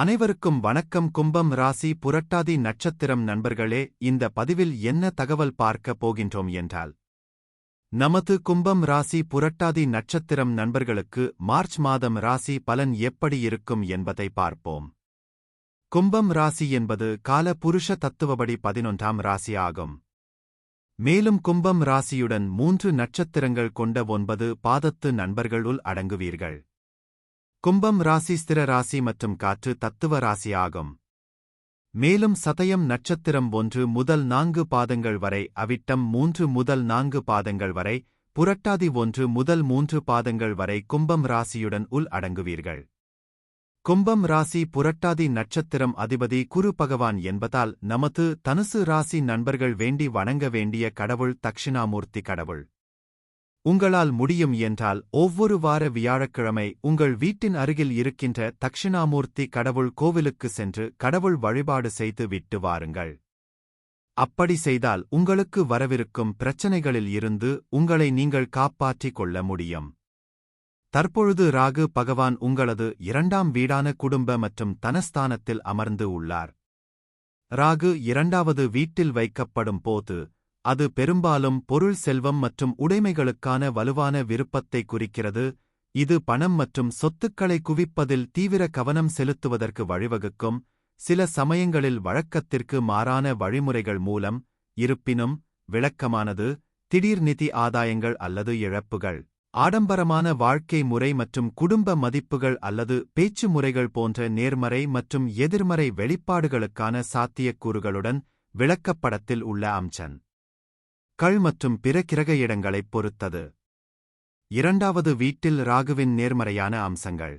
அனைவருக்கும் வணக்கம். கும்பம் ராசி புரட்டாதி நட்சத்திரம் நண்பர்களே இந்த பதிவில் என்ன தகவல் பார்க்கப் போகின்றோம் என்றால் நமது கும்பம் ராசி புரட்டாதி நட்சத்திரம் நண்பர்களுக்கு மார்ச் மாதம் ராசி பலன் எப்படி இருக்கும் என்பதை பார்ப்போம். கும்பம் ராசி என்பது கால புருஷ தத்துவபடி பதினொன்றாம் ராசி ஆகும். மேலும் கும்பம் ராசியுடன் மூன்று நட்சத்திரங்கள் கொண்ட ஒன்பது பாதத்து நண்பர்களுள் அடங்குவீர்கள். கும்பம் ராசி ஸ்திர ராசி மற்றும் காற்று தத்துவ ராசி ஆகும். மேலும் சதயம் நட்சத்திரம் ஒன்று முதல் நான்கு பாதங்கள் வரை அவிட்டம் மூன்று முதல் நான்கு பாதங்கள் வரை புரட்டாதி ஒன்று முதல் மூன்று பாதங்கள் வரை கும்பம் ராசியுடன் உள் அடங்குவீர்கள். கும்பம் ராசி புரட்டாதி நட்சத்திரம் அதிபதி குரு பகவான் என்பதால் நமது தனுசு ராசி நண்பர்கள் வேண்டி வணங்க வேண்டிய கடவுள் தக்ஷிணாமூர்த்தி கடவுள். உங்களால் முடியும் என்றால் ஒவ்வொரு வார வியாழக்கிழமை உங்கள் வீட்டின் அருகில் இருக்கின்ற தக்ஷிணாமூர்த்தி கடவுள் கோவிலுக்கு சென்று கடவுள் வழிபாடு செய்து விட்டு வாருங்கள். அப்படி செய்தால் உங்களுக்கு வரவிருக்கும் பிரச்சனைகளில் இருந்து உங்களை நீங்கள் காப்பாற்றிக் கொள்ள முடியும். தற்பொழுது ராகு பகவான் உங்களது இரண்டாம் வீடான குடும்ப மற்றும் தனஸ்தானத்தில் அமர்ந்து உள்ளார். ராகு இரண்டாவது வீட்டில் வைக்கப்படும் போது அது பெரும்பாலும் பொருள் செல்வம் மற்றும் உடைமைகளுக்கான வலுவான விருப்பத்தை குறிக்கிறது. இது பணம் மற்றும் சொத்துக்களை குவிப்பதில் தீவிர கவனம் செலுத்துவதற்கு வழிவகுக்கும். சில சமயங்களில் வழக்கத்திற்கு மாறான வழிமுறைகள் மூலம் இருப்பினும் விளக்கமானது திடீர் நிதி ஆதாயங்கள் அல்லது இழப்புகள் ஆடம்பரமான வாழ்க்கை முறை மற்றும் குடும்ப மதிப்புகள் அல்லது பேச்சு முறைகள் போன்ற நேர்மறை மற்றும் எதிர்மறை வெளிப்பாடுகளுக்கான சாத்தியக்கூறுகளுடன் விளக்கப்படத்தில் உள்ள அம்சன் கள் மற்றும் பிற கிரக இடங்களைப் பொறுத்தது. இரண்டாவது வீட்டில் ராகுவின் நேர்மறையான அம்சங்கள்.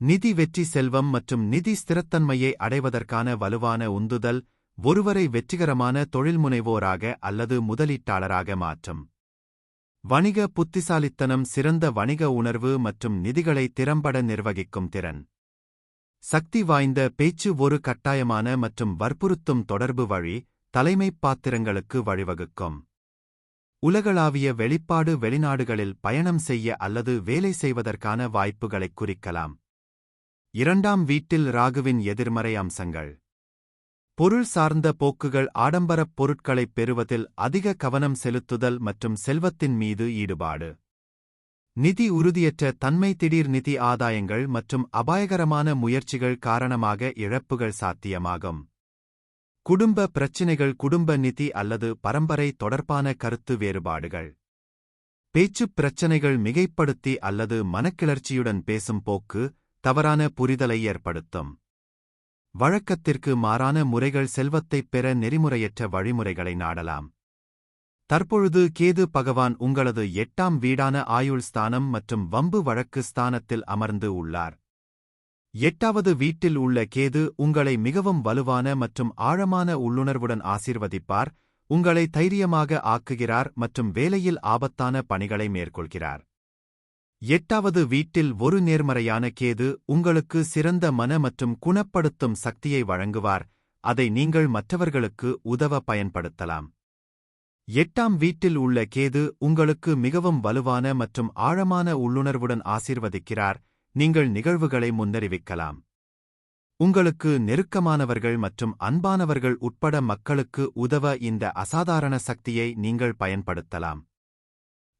நிதி வெற்றி செல்வம் மற்றும் நிதி ஸ்திரத்தன்மையை அடைவதற்கான வலுவான உந்துதல் ஒருவரை வெற்றிகரமான தொழில்முனைவோராக அல்லது முதலீட்டாளராக மாற்றும். வணிக புத்திசாலித்தனம் சிறந்த வணிக உணர்வு மற்றும் நிதிகளை திறம்பட நிர்வகிக்கும் திறன். சக்தி வாய்ந்த பேச்சு ஒரு கட்டாயமான மற்றும் வற்புறுத்தும் தொடர்பு வழி தலைமைப் பாத்திரங்களுக்கு வழிவகுக்கும். உலகளாவிய வெளிப்பாடு வெளிநாடுகளில் பயணம் செய்ய அல்லது வேலை செய்வதற்கான வாய்ப்புகளைக் குறிக்கலாம். இரண்டாம் வீட்டில் ராகுவின் எதிர்மறை அம்சங்கள். பொருள் சார்ந்த போக்குகள் ஆடம்பரப் பொருட்களைப் பெறுவதில் அதிக கவனம் செலுத்துதல் மற்றும் செல்வத்தின் மீது ஈடுபாடு. நிதி உறுதியற்ற தன்மை திடீர் நிதி ஆதாயங்கள் மற்றும் அபாயகரமான முயற்சிகள் காரணமாக இழப்புகள் சாத்தியமாகும். குடும்ப பிரச்சினைகள் குடும்ப நிதி அல்லது பரம்பரை தொடர்பான கருத்து வேறுபாடுகள். பேச்சுப் பிரச்சினைகள் மிகைப்படுத்தி அல்லது மனக்கிளர்ச்சியுடன் பேசும் போக்கு தவறான புரிதலை ஏற்படுத்தும். வழக்கத்திற்கு மாறான முறைகள் செல்வத்தைப் பெற நெறிமுறையற்ற வழிமுறைகளை நாடலாம். தற்பொழுது கேது பகவான் உங்களது எட்டாம் வீடான ஆயுள் ஸ்தானம் மற்றும் வம்பு வழக்கு ஸ்தானத்தில் அமர்ந்து உள்ளார். எட்டாவது வீட்டில் உள்ள கேது உங்களை மிகவும் வலுவான மற்றும் ஆழமான உள்ளுணர்வுடன் ஆசீர்வதிப்பார் உங்களை தைரியமாக ஆக்குகிறார் மற்றும் வேலையில் ஆபத்தான பணிகளை மேற்கொள்கிறார். எட்டாவது வீட்டில் ஒரு நேர்மறையான கேது உங்களுக்கு சிறந்த மன மற்றும் குணப்படுத்தும் சக்தியை வழங்குவார் அதை நீங்கள் மற்றவர்களுக்கு உதவ பயன்படுத்தலாம். எட்டாம் வீட்டில் உள்ள கேது உங்களுக்கு மிகவும் வலுவான மற்றும் ஆழமான உள்ளுணர்வுடன் ஆசீர்வதிக்கிறார் நீங்கள் நிகழ்வுகளை முன்னறிவிக்கலாம். உங்களுக்கு நெருக்கமானவர்கள் மற்றும் அன்பானவர்கள் உட்பட மக்களுக்கு உதவ இந்த அசாதாரண சக்தியை நீங்கள் பயன்படுத்தலாம்.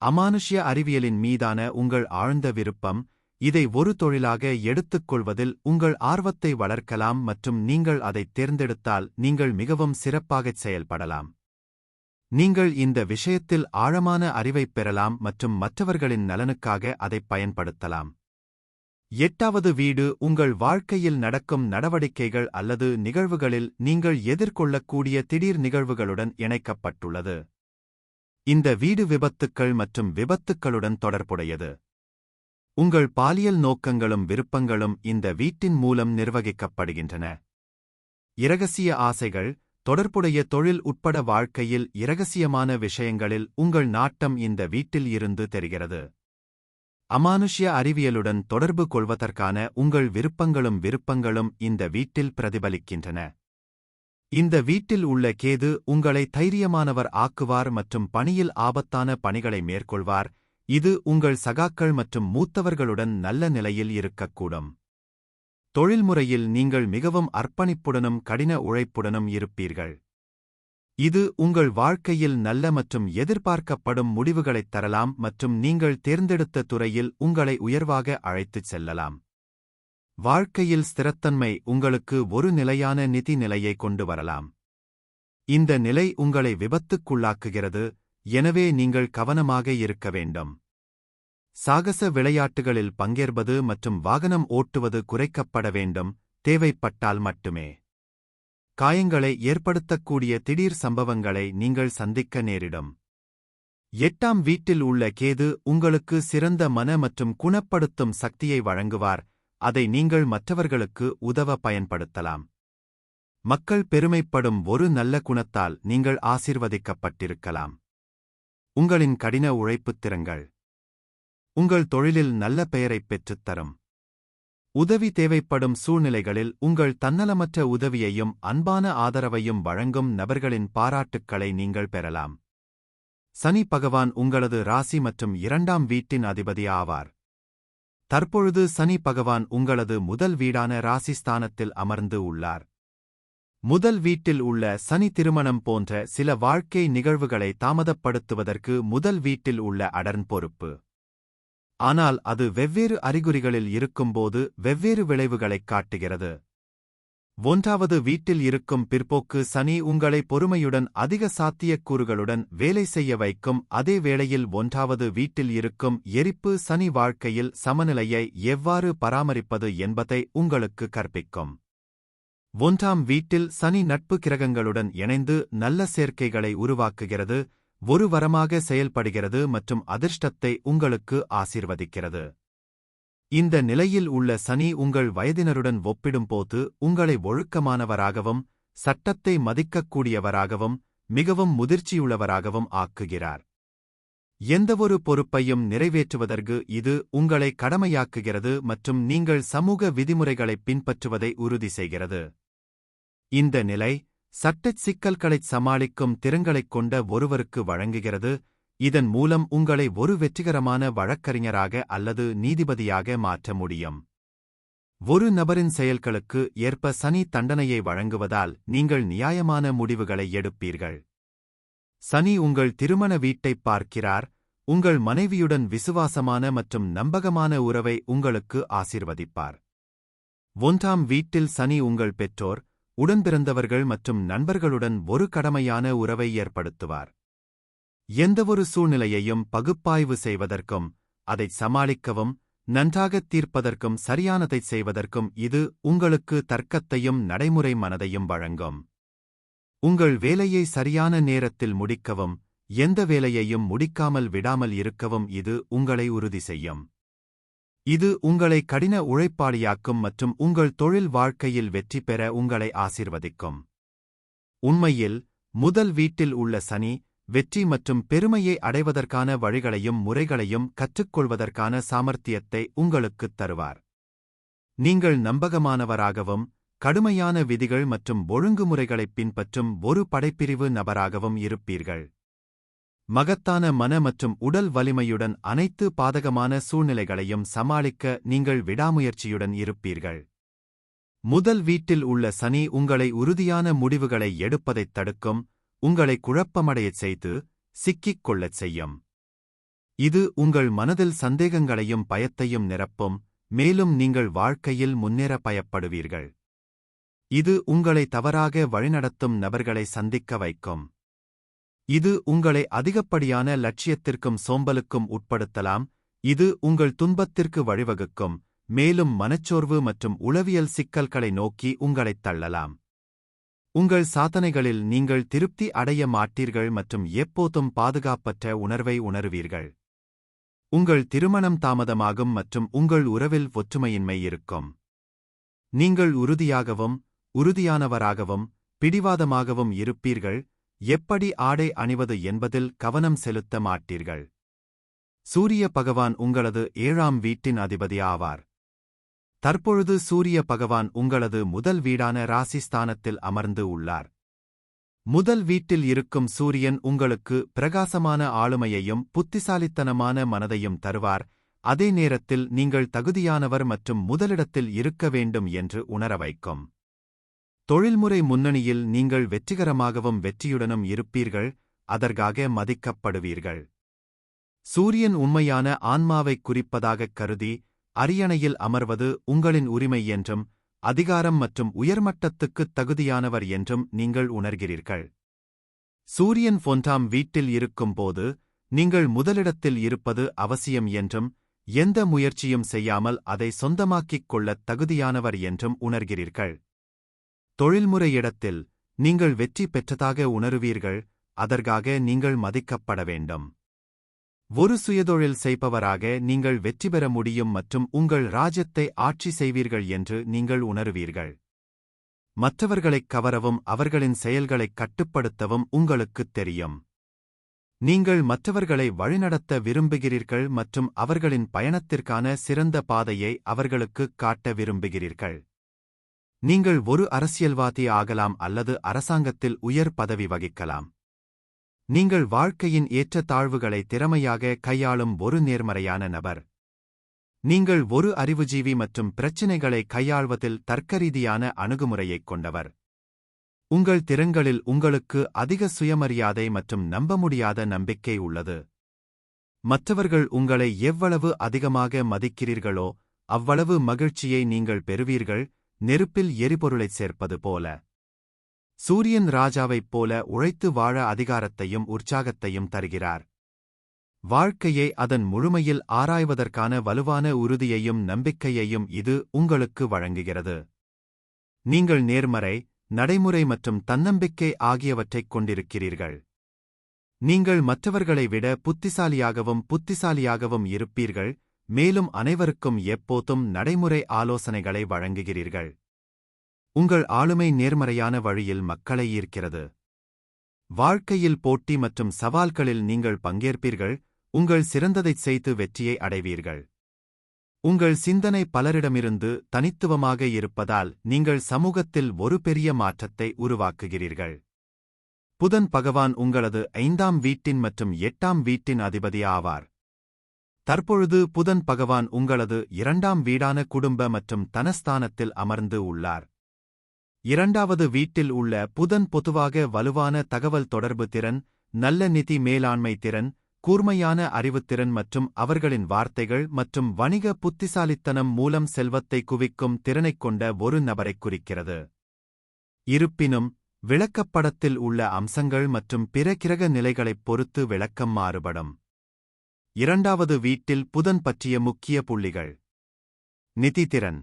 அமானுஷ்ய அறிவியலின் மீதான உங்கள் ஆழ்ந்த விருப்பம் இதை ஒரு தொழிலாக எடுத்துக்கொள்வதில் உங்கள் ஆர்வத்தை வளர்க்கலாம் மற்றும் நீங்கள் அதைத் தேர்ந்தெடுத்தால் நீங்கள் மிகவும் சிறப்பாகச் செயல்படலாம். நீங்கள் இந்த விஷயத்தில் ஆழமான அறிவைப் பெறலாம் மற்றும் மற்றவர்களின் நலனுக்காக அதைப் பயன்படுத்தலாம். எட்டாவது வீடு உங்கள் வாழ்க்கையில் நடக்கும் நடவடிக்கைகள் அல்லது நிகழ்வுகளில் நீங்கள் எதிர்கொள்ளக்கூடிய திடீர் நிகழ்வுகளுடன் இணைக்கப்பட்டுள்ளது. இந்த வீடு விபத்துக்கள் மற்றும் விபத்துக்களுடன் தொடர்புடையது. உங்கள் பாலியல் நோக்கங்களும் விருப்பங்களும் இந்த வீட்டின் மூலம் நிர்வகிக்கப்படுகின்றன. இரகசிய ஆசைகள் தொடர்புடைய தொழில் உட்பட வாழ்க்கையில் இரகசியமான விஷயங்களில் உங்கள் நாட்டம் இந்த வீட்டில் இருந்து தெரிகிறது. அமானுஷ்ய அறிவியலுடன் தொடர்பு கொள்வதற்கான உங்கள் விருப்பங்களும் விருப்பங்களும் இந்த வீட்டில் பிரதிபலிக்கின்றன. இந்த வீட்டில் உள்ள கேது உங்களை தைரியமானவர் ஆக்குவார் மற்றும் பணியில் ஆபத்தான பணிகளை மேற்கொள்வார். இது உங்கள் சகாக்கள் மற்றும் மூத்தவர்களுடன் நல்ல நிலையில் இருக்கக்கூடும். தொழில்முறையில் நீங்கள் மிகவும் அர்ப்பணிப்புடனும் கடின உழைப்புடனும் இருப்பீர்கள். இது உங்கள் வாழ்க்கையில் நல்ல மற்றும் எதிர்பார்க்கப்படும் முடிவுகளைத் தரலாம் மற்றும் நீங்கள் தேர்ந்தெடுத்த துறையில் உங்களை உயர்வாக அழைத்துச் செல்லலாம். வாழ்க்கையில் ஸ்திரத்தன்மை உங்களுக்கு ஒரு நிலையான நிதி நிலையை கொண்டு வரலாம். இந்த நிலை உங்களை விபத்துக்குள்ளாக்குகிறது எனவே நீங்கள் கவனமாக இருக்க வேண்டும். சாகச விளையாட்டுகளில் பங்கேற்பது மற்றும் வாகனம் ஓட்டுவது குறைக்கப்பட வேண்டும் தேவைப்பட்டால் மட்டுமே. காயங்களை ஏற்படுத்தக்கூடிய திடீர் சம்பவங்களை நீங்கள் சந்திக்க நேரிடும். எட்டாம் வீட்டில் உள்ள கேது உங்களுக்கு சிறந்த மன மற்றும் குணப்படுத்தும் சக்தியை வழங்குவார். அதை நீங்கள் மற்றவர்களுக்கு உதவ பயன்படுத்தலாம். மக்கள் பெருமைப்படும் ஒரு நல்ல குணத்தால் நீங்கள் ஆசிர்வதிக்கப்பட்டிருக்கலாம். உங்களின் கடின உழைப்புத் திறங்கள் உங்கள் தொழிலில் நல்ல பெயரைப் பெற்றுத் தரும். உதவி தேவைப்படும் சூழ்நிலைகளில் உங்கள் தன்னலமற்ற உதவியையும் அன்பான ஆதரவையும் வழங்கும் நபர்களின் பாராட்டுக்களை நீங்கள் பெறலாம். சனி பகவான் உங்களது ராசி மற்றும் இரண்டாம் வீட்டின் அதிபதி ஆவார். தற்பொழுது சனி பகவான் உங்களது முதல் வீடான ராசிஸ்தானத்தில் அமர்ந்து உள்ளார். முதல் வீட்டில் உள்ள சனி திருமணம் போன்ற சில வாழ்க்கை நிகழ்வுகளை தாமதப்படுத்துவதற்கு முதல் வீட்டில் உள்ள அடர்ன் பொறுப்பு. ஆனால் அது வெவ்வேறு அறிகுறிகளில் இருக்கும்போது வெவ்வேறு விளைவுகளைக் காட்டுகிறது. ஒன்றாவது வீட்டில் இருக்கும் பிற்போக்கு சனி உங்களை பொறுமையுடன் அதிக சாத்தியக்கூறுகளுடன் வேலை செய்ய வைக்கும். அதே வேளையில் ஒன்றாவது வீட்டில் இருக்கும் எரிப்பு சனி வாழ்க்கையில் சமநிலையை எவ்வாறு பராமரிப்பது என்பதை உங்களுக்கு கற்பிக்கும். ஒன்றாம் வீட்டில் சனி நட்பு கிரகங்களுடன் இணைந்து நல்ல சேர்க்கைகளை உருவாக்குகிறது. ஒரு வரமாக செயல்படுகிறது மற்றும் அதிர்ஷ்டத்தை உங்களுக்கு ஆசிர்வதிக்கிறது. இந்த நிலையில் உள்ள சனி உங்கள் வயதினருடன் ஒப்பிடும்போது உங்களை ஒழுக்கமானவராகவும் சட்டத்தை மதிக்கக்கூடியவராகவும் மிகவும் முதிர்ச்சியுள்ளவராகவும் ஆக்குகிறார். எந்தவொரு பொறுப்பையும் நிறைவேற்றுவதற்கு இது உங்களை கடமையாக்குகிறது மற்றும் நீங்கள் சமூக விதிமுறைகளைப் பின்பற்றுவதை உறுதி செய்கிறது. இந்த நிலை சட்டச் சிக்கல்களைச் சமாளிக்கும் திறன்களைக் கொண்ட ஒருவருக்கு வழங்குகிறது. இதன் மூலம் உங்களை ஒரு வெற்றிகரமான வழக்கறிஞராக அல்லது நீதிபதியாக மாற்ற முடியும். ஒரு நபரின் செயல்களுக்கு ஏற்ப சனி தண்டனையை வழங்குவதால் நீங்கள் நியாயமான முடிவுகளை எடுப்பீர்கள். சனி உங்கள் திருமண வீட்டைப் பார்க்கிறார். உங்கள் மனைவியுடன் விசுவாசமான மற்றும் நம்பகமான உறவை உங்களுக்கு ஆசிர்வதிப்பார். ஒன்றாம் வீட்டில் சனி உங்கள் பெற்றோர். உடன்பிறந்தவர்கள் மற்றும் நண்பர்களுடன் ஒரு கடமையான உறவை ஏற்படுத்துவார். எந்தவொரு சூழ்நிலையையும் பகுப்பாய்வு செய்வதற்கும் அதைச் சமாளிக்கவும் நன்றாகத் தீர்ப்பதற்கும் சரியானதைச் செய்வதற்கும் இது உங்களுக்கு தர்க்கத்தையும் நடைமுறை மனதையும் வழங்கும். உங்கள் வேலையை சரியான நேரத்தில் முடிக்கவும் எந்த வேலையையும் முடிக்காமல் விடாமல் இருக்கவும் இது உங்களை உறுதி செய்யும். இது உங்களை கடின உழைப்பாளியாக்கும் மற்றும் உங்கள் தொழில் வாழ்க்கையில் வெற்றி பெற உங்களை ஆசிர்வதிக்கும். உண்மையில் முதல் வீட்டில் உள்ள சனி வெற்றி மற்றும் பெருமையை அடைவதற்கான வழிகளையும் முறைகளையும் கற்றுக்கொள்வதற்கான சாமர்த்தியத்தை உங்களுக்குத் தருவார். நீங்கள் நம்பகமானவராகவும் கடுமையான விதிகள் மற்றும் ஒழுங்குமுறைகளைப் பின்பற்றும் ஒரு படைப்பிரிவு நபராகவும் இருப்பீர்கள். மகத்தான மன மற்றும் உடல் வலிமையுடன் அனைத்து பாதகமான சூழ்நிலைகளையும் சமாளிக்க நீங்கள் விடாமுயற்சியுடன் இருப்பீர்கள். முதல் வீட்டில் உள்ள சனி உங்களை உறுதியான முடிவுகளை எடுப்பதைத் தடுக்கும் உங்களை குழப்பமடையச் செய்து சிக்கிக் கொள்ளச் செய்யும். இது உங்கள் மனதில் சந்தேகங்களையும் பயத்தையும் நிரப்பும் மேலும் நீங்கள் வாழ்க்கையில் முன்னேற பயப்படுவீர்கள். இது உங்களை தவறாக வழிநடத்தும் நபர்களை சந்திக்க வைக்கும். இது உங்களை அதிகப்படியான லட்சியத்திற்கும் சோம்பலுக்கும் உட்படுத்தலாம் இது உங்கள் துன்பத்திற்கு வழிவகுக்கும் மேலும் மனச்சோர்வு மற்றும் உளவியல் சிக்கல்களை நோக்கி உங்களைத் தள்ளலாம். உங்கள் சாதனைகளில் நீங்கள் திருப்தி அடைய மாட்டீர்கள் மற்றும் எப்போதும் பாதுகாப்பற்ற உணர்வை உணருவீர்கள். உங்கள் திருமணம் தாமதமாகும் மற்றும் உங்கள் உறவில் ஒற்றுமையின்மை இருக்கும். நீங்கள் உறுதியாகவும் உறுதியானவராகவும் பிடிவாதமாகவும் இருப்பீர்கள் எப்படி ஆடை அணிவது என்பதில் கவனம் செலுத்த மாட்டீர்கள். சூரிய பகவான் உங்களது ஏழாம் வீட்டின் அதிபதி ஆவார் தற்பொழுது சூரிய பகவான் உங்களது முதல் வீடான ராசிஸ்தானத்தில் அமர்ந்து உள்ளார். முதல் வீட்டில் இருக்கும் சூரியன் உங்களுக்கு பிரகாசமான ஆளுமையையும் புத்திசாலித்தனமான மனதையும் தருவார். அதே நேரத்தில் நீங்கள் தகுதியானவர் மற்றும் முதலிடத்தில் இருக்க வேண்டும் என்று உணர வைக்கும். தொழில்முறை முன்னணியில் நீங்கள் வெற்றிகரமாகவும் வெற்றியுடனும் இருப்பீர்கள் அதற்காக மதிக்கப்படுவீர்கள். சூரியன் உண்மையான ஆன்மாவைக் குறிப்பதாகக் கருதி அரியணையில் அமர்வது உங்களின் உரிமை என்றும் அதிகாரம் மற்றும் உயர்மட்டத்துக்குத் தகுதியானவர் என்றும் நீங்கள் உணர்கிறீர்கள். சூரியன் பொன்றாம் வீட்டில் இருக்கும்போது நீங்கள் முதலிடத்தில் இருப்பது அவசியம் என்றும் எந்த முயற்சியும் செய்யாமல் அதை சொந்தமாக்கிக் கொள்ளத் தகுதியானவர் என்றும் உணர்கிறீர்கள். தொழில்முறை இடத்தில் நீங்கள் வெற்றி பெற்றதாக உணருவீர்கள் அதற்காக நீங்கள் மதிக்கப்பட வேண்டும். ஒரு சுயதொழில் செய்பவராக நீங்கள் வெற்றி பெற முடியும் மற்றும் உங்கள் ராஜ்யத்தை ஆட்சி செய்வீர்கள் என்று நீங்கள் உணருவீர்கள். மற்றவர்களைக் கவரவும் அவர்களின் செயல்களைக் கட்டுப்படுத்தவும் உங்களுக்குத் தெரியும். நீங்கள் மற்றவர்களை வழிநடத்த விரும்புகிறீர்கள் மற்றும் அவர்களின் பயணத்திற்கான சிறந்த பாதையை அவர்களுக்குக் காட்ட விரும்புகிறீர்கள். நீங்கள் ஒரு அரசியல்வாதி ஆகலாம் அல்லது அரசாங்கத்தில் உயர் பதவி வகிக்கலாம். நீங்கள் வாழ்க்கையின் ஏற்றத்தாழ்வுகளை திறமையாக கையாளும் ஒரு நேர்மறையான நபர். நீங்கள் ஒரு அறிவுஜீவி மற்றும் பிரச்சினைகளை கையாள்வதில் தர்க்கரீதியான அணுகுமுறையைக் கொண்டவர். உங்கள் திறன்களில் உங்களுக்கு அதிக சுயமரியாதை மற்றும் நம்ப முடியாத நம்பிக்கை உள்ளது. மற்றவர்கள் உங்களை எவ்வளவு அதிகமாக மதிக்கிறீர்களோ அவ்வளவு மகிழ்ச்சியை நீங்கள் பெறுவீர்கள் நெருப்பில் எரிபொருளைச் சேர்ப்பது போல. சூரியன் ராஜாவைப் போல உழைத்து வாழ அதிகாரத்தையும் உற்சாகத்தையும் தருகிறார். வாழ்க்கையை அதன் முழுமையில் ஆராய்வதற்கான வலுவான உறுதியையும் நம்பிக்கையையும் இது உங்களுக்கு வழங்குகிறது. நீங்கள் நேர்மறை நடைமுறை மற்றும் தன்னம்பிக்கை ஆகியவற்றைக் கொண்டிருக்கிறீர்கள். நீங்கள் மற்றவர்களை விட புத்திசாலியாகவும் புத்திசாலியாகவும் இருப்பீர்கள் மேலும் அனைவருக்கும் எப்போதும் நடைமுறை ஆலோசனைகளை வழங்குகிறீர்கள். உங்கள் ஆளுமை நேர்மறையான வழியில் மக்களை ஈர்க்கிறது. வாழ்க்கையில் போட்டி மற்றும் சவால்களில் நீங்கள் பங்கேற்பீர்கள். உங்கள் சிறந்ததைச் செய்து வெற்றியை அடைவீர்கள். உங்கள் சிந்தனை பலரிடமிருந்து தனித்துவமாக இருப்பதால் நீங்கள் சமூகத்தில் ஒரு பெரிய மாற்றத்தை உருவாக்குகிறீர்கள். புதன் பகவான் உங்களது ஐந்தாம் வீட்டின் மற்றும் எட்டாம் வீட்டின் அதிபதி ஆவார். தற்பொழுது புதன் பகவான் உங்களது இரண்டாம் வீடான குடும்ப மற்றும் தனஸ்தானத்தில் அமர்ந்து உள்ளார். இரண்டாவது வீட்டில் உள்ள புதன் பொதுவாக வலுவான தகவல் தொடர்பு திறன் நல்ல நிதி மேலாண்மை திறன் கூர்மையான அறிவுத்திறன் மற்றும் அவர்களின் வார்த்தைகள் மற்றும் வணிக புத்திசாலித்தனம் மூலம் செல்வத்தை குவிக்கும் திறனைக் கொண்ட ஒரு நபரைக் குறிக்கிறது. இருப்பினும் விளக்கப்படத்தில் உள்ள அம்சங்கள் மற்றும் பிற கிரக நிலைகளைப் பொறுத்து விளக்கம் மாறுபடும். இரண்டாவது வீட்டில் புதன் பற்றிய முக்கிய புள்ளிகள். நிதித்திறன்.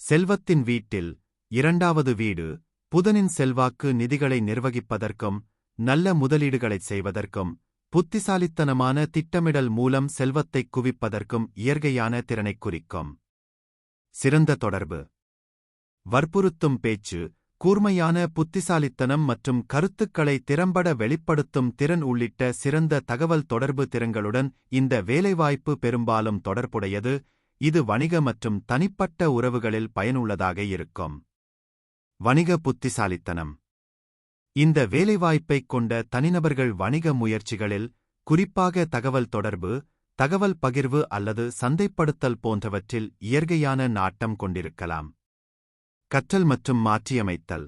செல்வத்தின் வீட்டில் இரண்டாவது வீடு புதனின் செல்வாக்கு நிதிகளை நிர்வகிப்பதற்கும் நல்ல முதலீடுகளைச் செய்வதற்கும் புத்திசாலித்தனமான திட்டமிடல் மூலம் செல்வத்தைக் குவிப்பதற்கும் இயற்கையான திறனைக் குறிக்கும். சிறந்த தொடர்பு. வற்புறுத்தும் பேச்சு கூர்மையான புத்திசாலித்தனம் மற்றும் கருத்துக்களை திறம்பட வெளிப்படுத்தும் திறன் உள்ளிட்ட சிறந்த தகவல் தொடர்பு திறங்களுடன் இந்த வேலைவாய்ப்பு பெரும்பாலும் தொடர்புடையது. இது வணிக மற்றும் தனிப்பட்ட உறவுகளில் பயனுள்ளதாக இருக்கும். வணிக புத்திசாலித்தனம். இந்த வேலைவாய்ப்பைக் கொண்ட தனிநபர்கள் வணிக முயற்சிகளில் குறிப்பாக தகவல் தொடர்பு தகவல் பகிர்வு அல்லது சந்தைப்படுத்தல் போன்றவற்றில் இயற்கையான நாட்டம் கொண்டிருக்கலாம். கற்றல் மற்றும் மாற்றியமைத்தல்.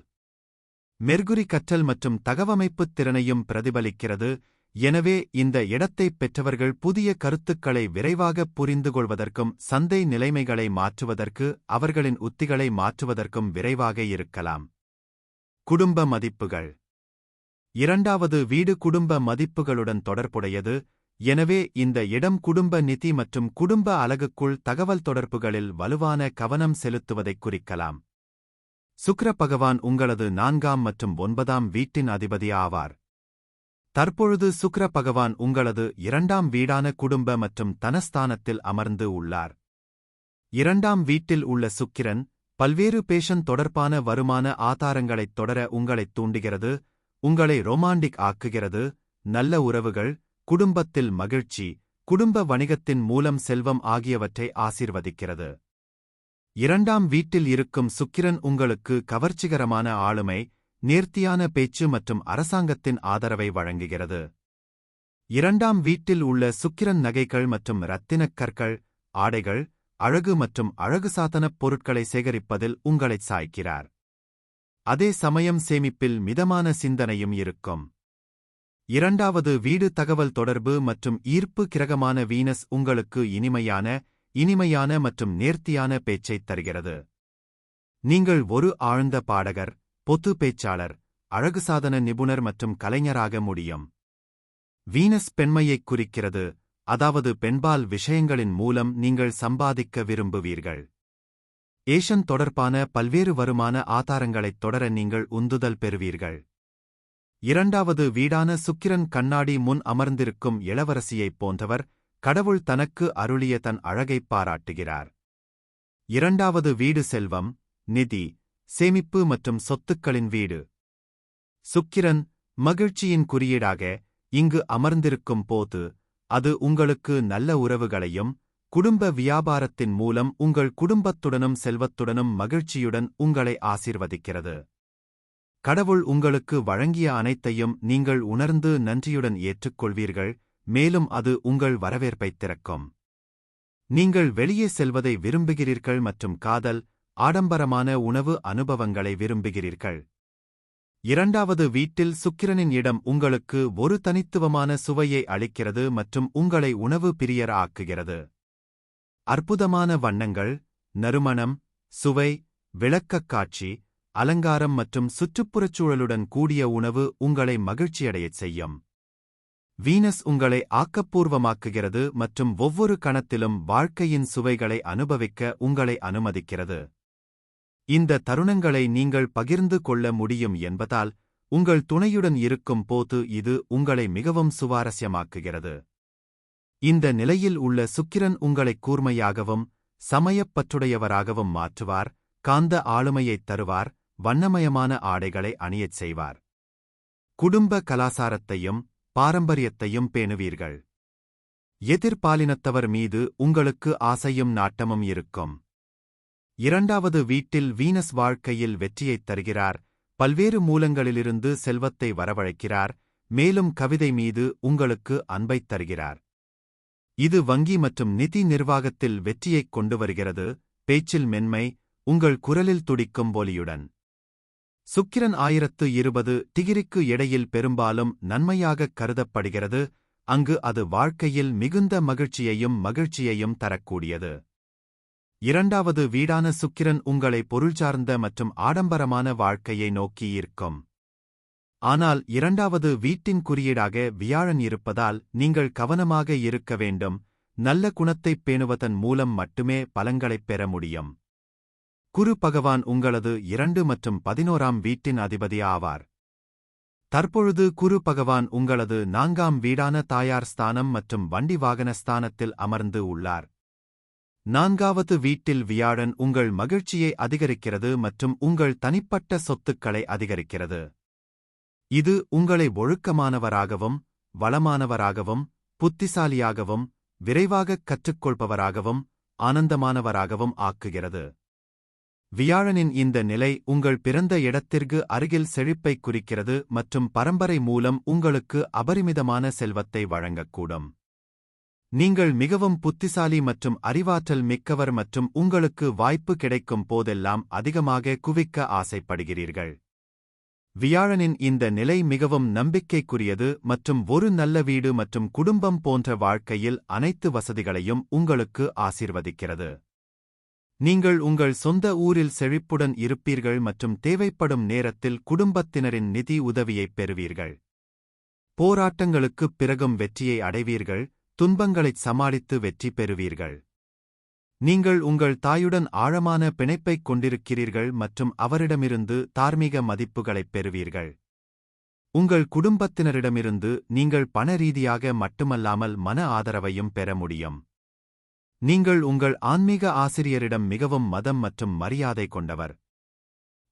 மெர்குரி கற்றல் மற்றும் தகவமைப்புத் திறனையும் பிரதிபலிக்கிறது. எனவே இந்த இடத்தைப் பெற்றவர்கள் புதிய கருத்துக்களை விரைவாகப் புரிந்துகொள்வதற்கும் சந்தை நிலைமைகளை மாற்றுவதற்கு அவர்களின் உத்திகளை மாற்றுவதற்கும் விரைவாக இருக்கலாம். குடும்ப மதிப்புகள். இரண்டாவது வீடு குடும்ப மதிப்புகளுடன் தொடர்புடையது. எனவே இந்த இடம் குடும்ப நிதி மற்றும் குடும்ப அலகுக்குள் தகவல் தொடர்புகளில் வலுவான கவனம் செலுத்துவதைக் குறிக்கலாம். சுக்கர பகவான் உங்களது நான்காம் மற்றும் ஒன்பதாம் வீட்டின் அதிபதி ஆவார். தற்பொழுது சுக்கர பகவான் உங்களது இரண்டாம் வீடான குடும்ப மற்றும் தனஸ்தானத்தில் அமர்ந்து உள்ளார். இரண்டாம் வீட்டில் உள்ள சுக்கிரன் பல்வேறு பேஷன் தொடர்பான வருமான ஆதாரங்களைத் தொடர உங்களைத் தூண்டுகிறது உங்களை ரொமாண்டிக் ஆக்குகிறது நல்ல உறவுகள் குடும்பத்தில் மகிழ்ச்சி குடும்ப வணிகத்தின் மூலம் செல்வம் ஆகியவற்றை ஆசீர்வதிக்கிறது. இரண்டாம் வீட்டில் இருக்கும் சுக்கிரன் உங்களுக்கு கவர்ச்சிகரமான ஆளுமை நேர்த்தியான பேச்சு மற்றும் அரசாங்கத்தின் ஆதரவை வழங்குகிறது. இரண்டாம் வீட்டில் உள்ள சுக்கிரன் நகைகள் மற்றும் இரத்தினக் கற்கள் ஆடைகள் அழகு மற்றும் அழகு சாதனப் பொருட்களை சேகரிப்பதில் உங்களைச் சாய்க்கிறார். அதே சமயம் சேமிப்பில் மிதமான சிந்தனையும் இருக்கும். இரண்டாவது வீடு தகவல் தொடர்பு மற்றும் ஈர்ப்பு கிரகமான வீனஸ் உங்களுக்கு இனிமையான இனிமையான மற்றும் நேர்த்தியான பேச்சைத் தருகிறது. நீங்கள் ஒரு ஆழ்ந்த பாடகர் பொத்து பேச்சாளர் அழகு சாதன நிபுணர் மற்றும் கலைஞராக முடியும். வீனஸ் பெண்மையைக் குறிக்கிறது அதாவது பெண்பால் விஷயங்களின் மூலம் நீங்கள் சம்பாதிக்க விரும்புவீர்கள். ஏஷன் தொடர்பான பல்வேறு வருமான ஆதாரங்களைத் தொடர நீங்கள் உந்துதல் பெறுவீர்கள். இரண்டாவது வீடான சுக்கிரன் கண்ணாடி முன் அமர்ந்திருக்கும் இளவரசியைப் போன்றவர் கடவுள் தனக்கு அருளிய தன் அழகைப் பாராட்டுகிறார். இரண்டாவது வீடு செல்வம் நிதி சேமிப்பு மற்றும் சொத்துக்களின் வீடு. சுக்கிரன் மகிழ்ச்சியின் குறியீடாக இங்கு அமர்ந்திருக்கும் போது அது உங்களுக்கு நல்ல உறவுகளையும் குடும்ப வியாபாரத்தின் மூலம் உங்கள் குடும்பத்துடனும் செல்வத்துடனும் மகிழ்ச்சியுடன் உங்களை ஆசீர்வதிக்கிறது. கடவுள் உங்களுக்கு வழங்கிய அனைத்தையும் நீங்கள் உணர்ந்து நன்றியுடன் ஏற்றுக்கொள்வீர்கள் மேலும் அது உங்கள் வரவேற்பைத் திறக்கும். நீங்கள் வெளியே செல்வதை விரும்புகிறீர்கள் மற்றும் காதல் ஆடம்பரமான உணவு அனுபவங்களை விரும்புகிறீர்கள். இரண்டாவது வீட்டில் சுக்கிரனின் இடம் உங்களுக்கு ஒரு தனித்துவமான சுவையை அளிக்கிறது மற்றும் உங்களை உணவு பிரியர் ஆக்குகிறது. அற்புதமான வண்ணங்கள் நறுமணம் சுவை விளக்கக் காட்சி அலங்காரம் மற்றும் சுற்றுப்புறச்சூழலுடன் கூடிய உணவு உங்களை மகிழ்ச்சியடையச் செய்யும். வீனஸ் உங்களை ஆக்கப்பூர்வமாக்குகிறது மற்றும் ஒவ்வொரு கணத்திலும் வாழ்க்கையின் சுவைகளை அனுபவிக்க உங்களை அனுமதிக்கிறது. இந்த தருணங்களை நீங்கள் பகிர்ந்து கொள்ள முடியும் என்பதால் உங்கள் துணையுடன் இருக்கும் போது இது உங்களை மிகவும் சுவாரஸ்யமாக்குகிறது. இந்த நிலையில் உள்ள சுக்கிரன் உங்களை கூர்மையாகவும் சமயப்பற்றுடையவராகவும் மாற்றுவார் காந்த ஆளுமையைத் தருவார் வண்ணமயமான ஆடைகளை அணியச் செய்வார். குடும்ப கலாசாரத்தையும் பாரம்பரியத்தையும் பேணுவீர்கள். எதிர்பாலினத்தவர் மீது உங்களுக்கு ஆசையும் நாட்டமும் இருக்கும். இரண்டாவது வீட்டில் வீனஸ் வாழ்க்கையில் வெற்றியைத் தருகிறார். பல்வேறு மூலங்களிலிருந்து செல்வத்தை வரவழைக்கிறார். மேலும் கவிதை மீது உங்களுக்கு அன்பைத் தருகிறார். இது வங்கி மற்றும் நிதி நிர்வாகத்தில் வெற்றியைக் கொண்டு வருகிறது. பேச்சில் மென்மை உங்கள் குரலில் துடிக்கும் ஒலியுடன் சுக்கிரன் ஆயிரத்து இருபது டிகிரிக்கு இடையில் பெரும்பாலும் நன்மையாகக் கருதப்படுகிறது அங்கு அது வாழ்க்கையில் மிகுந்த மகிழ்ச்சியையும் மகிழ்ச்சியையும் தரக்கூடியது. இரண்டாவது வீடான சுக்கிரன் உங்களை பொருள்சார்ந்த மற்றும் ஆடம்பரமான வாழ்க்கையை நோக்கி ஈர்க்கும். ஆனால் இரண்டாவது வீட்டின் குறியீடாக வியாழன் இருப்பதால் நீங்கள் கவனமாக இருக்க வேண்டும் நல்ல குணத்தைப் பேணுவதன் மூலம் மட்டுமே பலங்களைப் பெற முடியும். குரு பகவான் உங்களது இரண்டு மற்றும் பதினோராம் வீட்டின் அதிபதி ஆவார். தற்பொழுது குரு பகவான் உங்களது நான்காம் வீடான தாயார் ஸ்தானம் மற்றும் வண்டி வாகன ஸ்தானத்தில் அமர்ந்து உள்ளார். நான்காவது வீட்டில் வியாழன் உங்கள் மகிழ்ச்சியை அதிகரிக்கிறது மற்றும் உங்கள் தனிப்பட்ட சொத்துக்களை அதிகரிக்கிறது. இது உங்களை ஒழுக்கமானவராகவும் வளமானவராகவும் புத்திசாலியாகவும் விரைவாகக் கற்றுக்கொள்பவராகவும் ஆனந்தமானவராகவும் ஆக்குகிறது. வியாழனின் இந்த நிலை உங்கள் பிறந்த இடத்திற்கு அருகில் செழிப்பைக் குறிக்கிறது மற்றும் பரம்பரை மூலம் உங்களுக்கு அபரிமிதமான செல்வத்தை வழங்கக்கூடும். நீங்கள் மிகவும் புத்திசாலி மற்றும் அறிவாற்றல் மிக்கவர் மற்றும் உங்களுக்கு வாய்ப்பு கிடைக்கும் போதெல்லாம் அதிகமாக குவிக்க ஆசைப்படுகிறீர்கள். வியாழனின் இந்த நிலை மிகவும் நம்பிக்கைக்குரியது மற்றும் ஒரு நல்ல வீடு மற்றும் குடும்பம் போன்ற வாழ்க்கையில் அனைத்து வசதிகளையும் உங்களுக்கு ஆசிர்வதிக்கிறது. நீங்கள் உங்கள் சொந்த ஊரில் செழிப்புடன் இருப்பீர்கள் மற்றும் தேவைப்படும் நேரத்தில் குடும்பத்தினரின் நிதி உதவியைப் பெறுவீர்கள். போராட்டங்களுக்குப் பிறகும் வெற்றியை அடைவீர்கள் துன்பங்களைச் சமாளித்து வெற்றி பெறுவீர்கள். நீங்கள் உங்கள் தாயுடன் ஆழமான பிணைப்பைக் கொண்டிருக்கிறீர்கள் மற்றும் அவரிடமிருந்து தார்மீக மதிப்புகளைப் பெறுவீர்கள். உங்கள் குடும்பத்தினரிடமிருந்து நீங்கள் பண ரீதியாக மட்டுமல்லாமல் மன ஆதரவையும் பெற முடியும். நீங்கள் உங்கள் ஆன்மீக ஆசிரியரிடம் மிகவும் மதம் மற்றும் மரியாதை கொண்டவர்.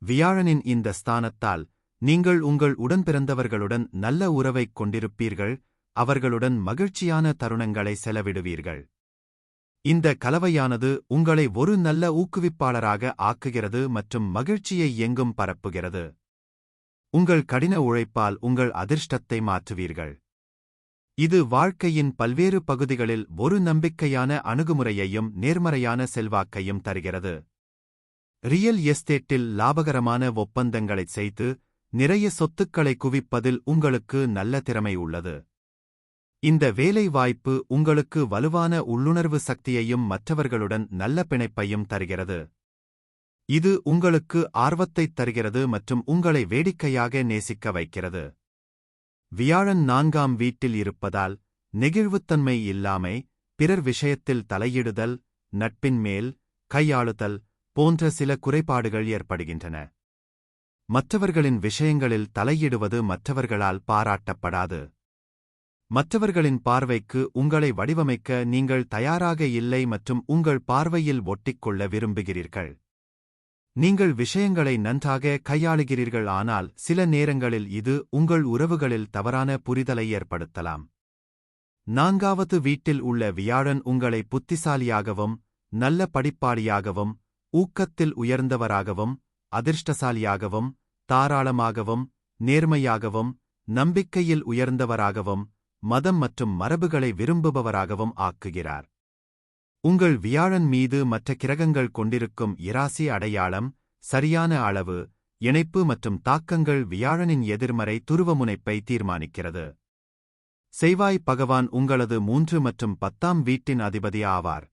வியாழனின் இந்த ஸ்தானத்தால் நீங்கள் உங்கள் உடன்பிறந்தவர்களுடன் நல்ல உறவைக் கொண்டிருப்பீர்கள் அவர்களுடன் மகிழ்ச்சியான தருணங்களை செலவிடுவீர்கள். இந்த கலவையானது உங்களை ஒரு நல்ல ஊக்குவிப்பாளராக ஆக்குகிறது மற்றும் மகிழ்ச்சியை எங்கும் பரப்புகிறது. உங்கள் கடின உழைப்பால் உங்கள் அதிர்ஷ்டத்தை மாற்றுவீர்கள். இது வாழ்க்கையின் பல்வேறு பகுதிகளில் ஒரு நம்பிக்கையான அணுகுமுறையையும் நேர்மறையான செல்வாக்கையும் தருகிறது. ரியல் எஸ்டேட்டில் லாபகரமான ஒப்பந்தங்களைச் செய்து நிறைய சொத்துக்களை குவிப்பதில் உங்களுக்கு நல்ல திறமை உள்ளது. இந்த வேலை வாய்ப்பு உங்களுக்கு வலுவான உள்ளுணர்வு சக்தியையும் மற்றவர்களுடன் நல்ல பிணைப்பையும் தருகிறது. இது உங்களுக்கு ஆர்வத்தைத் தருகிறது மற்றும் உங்களை வேடிக்கையாக நேசிக்க வைக்கிறது. வியாழன் நான்காம் வீட்டில் இருப்பதால் நெகிழ்வுத்தன்மை இல்லாமை பிறர் விஷயத்தில் தலையிடுதல் நட்பின் மேல் கையாளுதல் போன்ற சில குறைபாடுகள் ஏற்படுகின்றன. மற்றவர்களின் விஷயங்களில் தலையிடுவது மற்றவர்களால் பாராட்டப்படாது. மற்றவர்களின் பார்வைக்கு உங்களை வடிவமைக்க நீங்கள் தயாராக இல்லை மற்றும் உங்கள் பார்வையில் ஒட்டிக்கொள்ள விரும்புகிறீர்கள். நீங்கள் விஷயங்களை நன்றாக கையாளுகிறீர்கள் ஆனால் சில நேரங்களில் இது உங்கள் உறவுகளில் தவறான புரிதலை ஏற்படுத்தலாம். நான்காவது வீட்டில் உள்ள வியாழன் உங்களை புத்திசாலியாகவும் நல்ல படிப்பாளியாகவும் ஊக்கத்தில் உயர்ந்தவராகவும் அதிர்ஷ்டசாலியாகவும் தாராளமாகவும் நேர்மையாகவும் நம்பிக்கையில் உயர்ந்தவராகவும் மதம் மற்றும் மரபுகளை விரும்புபவராகவும் ஆக்குகிறார். உங்கள் வியாழன் மீது மற்ற கிரகங்கள் கொண்டிருக்கும் இராசி அடையாளம் சரியான அளவு இணைப்பு மற்றும் தாக்கங்கள் வியாழனின் எதிர்மறை துருவமுனைப்பை தீர்மானிக்கிறது. செய்வாய் பகவான் உங்களது மூன்று மற்றும் பத்தாம் வீட்டின் அதிபதி ஆவார்.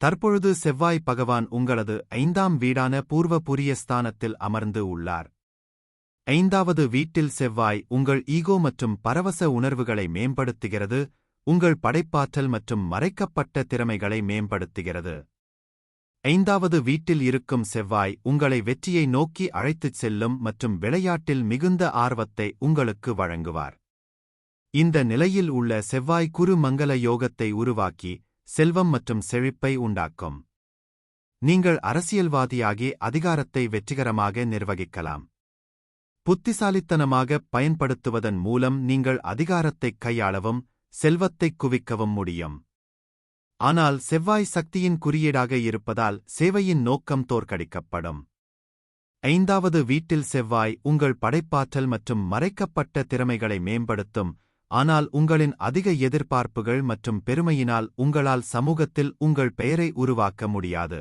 தற்பொழுது செவ்வாய் பகவான் உங்களது ஐந்தாம் வீடான பூர்வ புரிய ஸ்தானத்தில் அமர்ந்து உள்ளார். ஐந்தாவது வீட்டில் செவ்வாய் உங்கள் ஈகோ மற்றும் பரவச உணர்வுகளை மேம்படுத்துகிறது உங்கள் படைப்பாற்றல் மற்றும் மறைக்கப்பட்ட திறமைகளை மேம்படுத்துகிறது. ஐந்தாவது வீட்டில் இருக்கும் செவ்வாய் உங்களை வெற்றியை நோக்கி அழைத்துச் செல்லும் மற்றும் விளையாட்டில் மிகுந்த ஆர்வத்தை உங்களுக்கு வழங்குவார். இந்த நிலையில் உள்ள செவ்வாய் குரு மங்கள யோகத்தை உருவாக்கி செல்வம் மற்றும் செழிப்பை உண்டாக்கும். நீங்கள் அரசியல்வாதியாகி அதிகாரத்தை வெற்றிகரமாக நிர்வகிக்கலாம். புத்திசாலித்தனமாக பயன்படுத்துவதன் மூலம் நீங்கள் அதிகாரத்தைக் கையாளவும் செல்வத்தைக் குவிக்கவும் முடியும். ஆனால் செவ்வாய் சக்தியின் குறியீடாக இருப்பதால் சேவையின் நோக்கம் தோற்கடிக்கப்படும். ஐந்தாவது வீட்டில் செவ்வாய் உங்கள் படைப்பாற்றல் மற்றும் மறைக்கப்பட்ட திறமைகளை மேம்படுத்தும். ஆனால் உங்களின் அதிக எதிர்பார்ப்புகள் மற்றும் பெருமையினால் உங்களால் சமூகத்தில் உங்கள் பெயரை உருவாக்க முடியாது.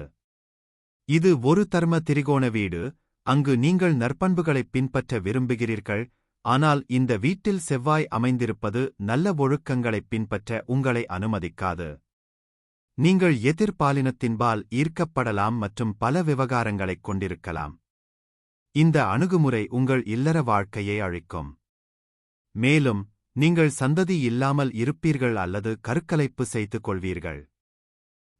இது ஒரு தர்ம திரிகோண வீடு. அங்கு நீங்கள் நற்பண்புகளைப் பின்பற்ற விரும்புகிறீர்கள். ஆனால் இந்த வீட்டில் செவ்வாய் அமைந்திருப்பது நல்ல ஒழுக்கங்களைப் பின்பற்ற உங்களை அனுமதிக்காது. நீங்கள் எதிர்பாலினத்தின்பால் ஈர்க்கப்படலாம் மற்றும் பல விவகாரங்களைக் கொண்டிருக்கலாம். இந்த அணுகுமுறை உங்கள் இல்லற வாழ்க்கையை அழிக்கும். மேலும் நீங்கள் சந்ததி இல்லாமல் இருப்பீர்கள் அல்லது கருக்கலைப்பு செய்து கொள்வீர்கள்.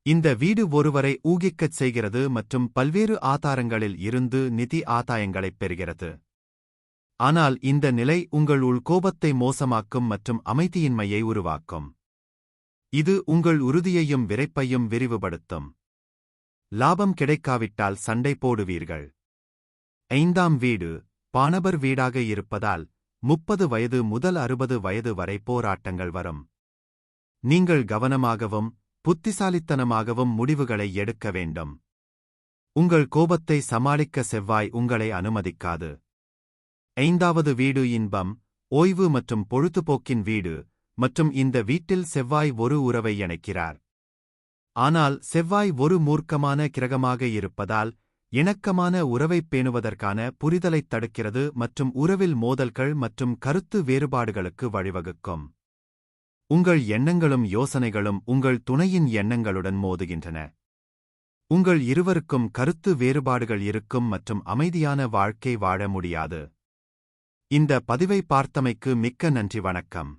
இந்த வீடு ஒருவரை ஊகிக்கச் செய்கிறது மற்றும் பல்வேறு ஆதாரங்களில் இருந்து நிதி ஆதாயங்களைப் பெறுகிறது. ஆனால் இந்த நிலை உங்கள் உள் கோபத்தை மோசமாக்கும் மற்றும் அமைதியின்மையை உருவாக்கும். இது உங்கள் உறுதியையும் விரைப்பையும் விரிவுபடுத்தும். லாபம் கிடைக்காவிட்டால் சண்டை போடுவீர்கள். ஐந்தாம் வீடு பானபர் வீடாக இருப்பதால் முப்பது வயது முதல் அறுபது வயது வரை போராட்டங்கள் வரும். நீங்கள் கவனமாகவும் புத்திசாலித்தனமாகவும் முடிவுகளை எடுக்க வேண்டும். உங்கள் கோபத்தை சமாளிக்க செவ்வாய் உங்களை அனுமதிக்காது. ஐந்தாவது வீடு இன்பம் ஓய்வு மற்றும் பொழுதுபோக்கின் வீடு மற்றும் இந்த வீட்டில் செவ்வாய் ஒரு உறவை இணைக்கிறார். ஆனால் செவ்வாய் ஒரு மூர்க்கமான கிரகமாக இருப்பதால் இணக்கமான உறவைப் பேணுவதற்கான புரிதலைத் தடுக்கிறது மற்றும் உறவில் மோதல்கள் மற்றும் கருத்து வேறுபாடுகளுக்கு வழிவகுக்கும். உங்கள் எண்ணங்களும் யோசனைகளும் உங்கள் துணையின் எண்ணங்களுடன் மோதுகின்றன. உங்கள் இருவருக்கும் கருத்து வேறுபாடுகள் இருக்கும் மற்றும் அமைதியான வாழ்க்கை வாழ முடியாது. இந்த பதிவை பார்த்தமைக்கு மிக்க நன்றி வணக்கம்.